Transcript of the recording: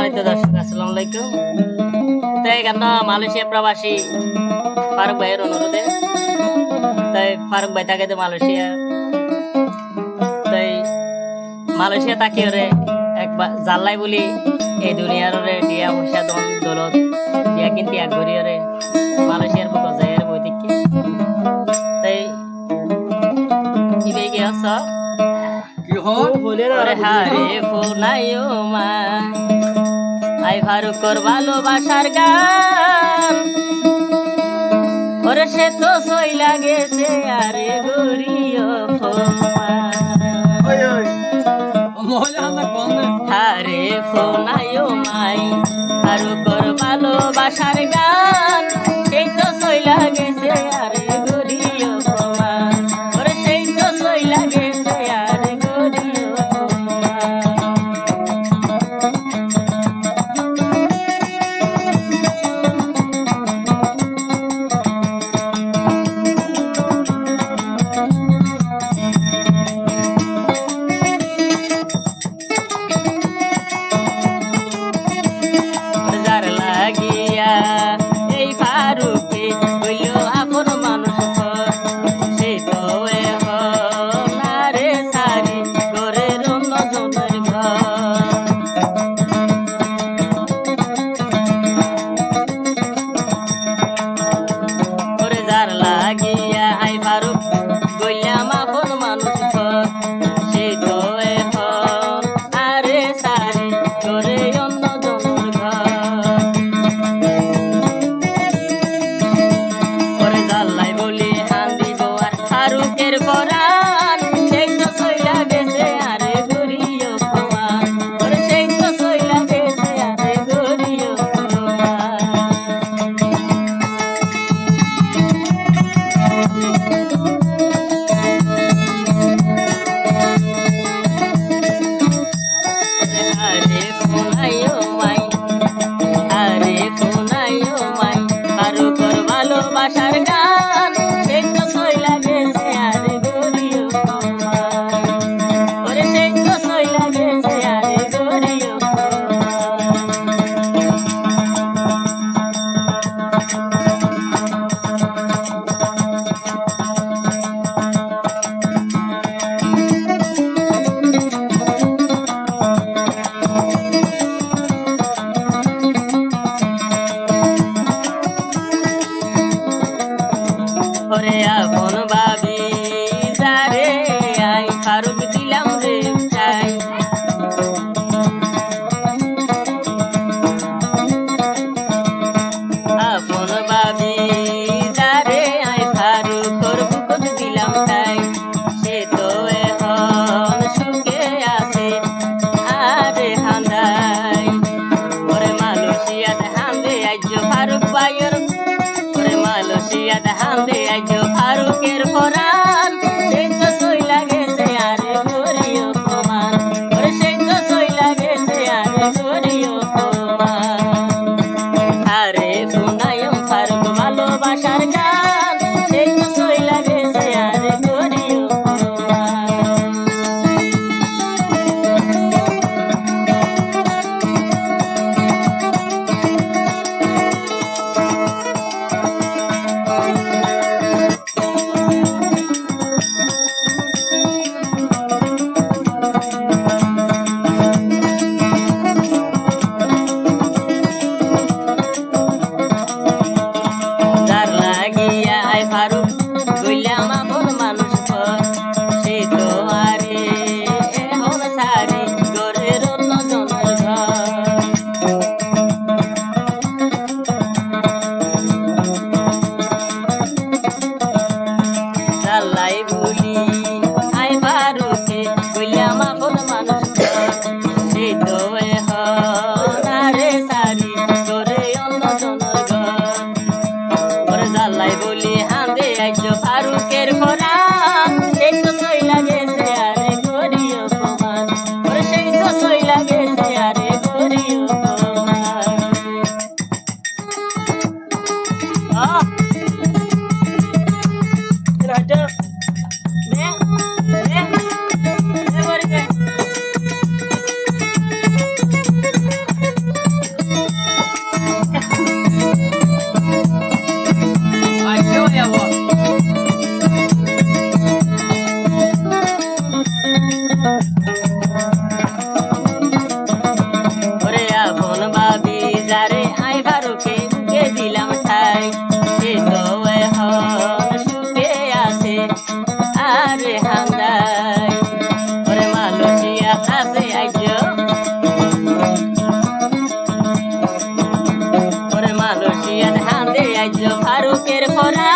সম্মানিত দর্শক আসসালামু আলাইকুম। তাই এখানে মালয়েশিয়া প্রবাসী ফারুক ভাইয়ের অনুরোধে। তাই ফারুক ভাই থাকে তো মালয়েশিয়া। তাই মালয়েশিয়া তাকি রে একবার জাল্লাই বলি এই দুনিয়ার রে টিয়া পয়সা দন দৌলত দিয়া কিন্তু এক ঘুরি রে মালয়েশিয়ার বুক যায় রে বই দেখি তাই কি বেগে আছ? কি হল? ওরে হারে ফোনাইও মা। আই ফারুকর ভালোবাসার গান। ওরে সে তো সই লাগেছে আরে গরিয় আরে কর মাই। ফারুকর ভালোবাসার গান। মন বাবি তারে আই ফারুক দিলাম রে তাই আপন বাবি মুখে কইলাম আপন মানুষ সে তো হারে সারি তোরে অন্য জনগ ওর জাল্লাই বলি হাঁদে আইজ ফারুকের ভরা সেই Oh! হারে হান্দাই ওরে মালুটিয়া কাছে আইজো। ওরে মালুটিয়া হাতে আইজো ফারুকের ফরা